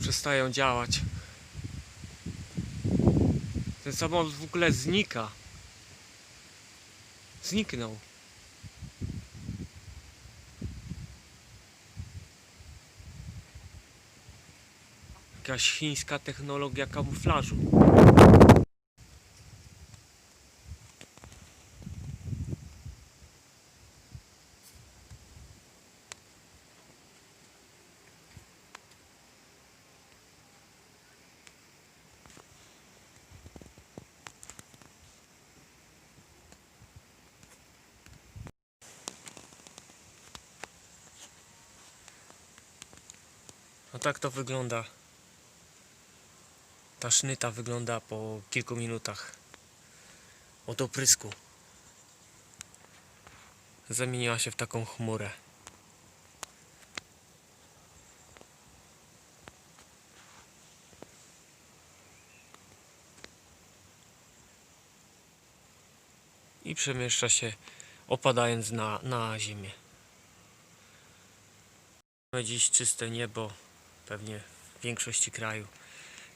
przestają działać. Ten samolot w ogóle znika. Zniknął. Jakaś chińska technologia kamuflażu. No tak to wygląda. Ta sznyta wygląda po kilku minutach od oprysku. Zamieniła się w taką chmurę. I przemieszcza się opadając na, na ziemię. Mamy dziś czyste niebo, pewnie w większości kraju,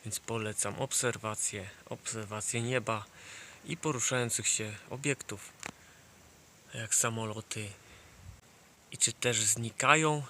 więc polecam obserwację, obserwację nieba i poruszających się obiektów, jak samoloty. I czy też znikają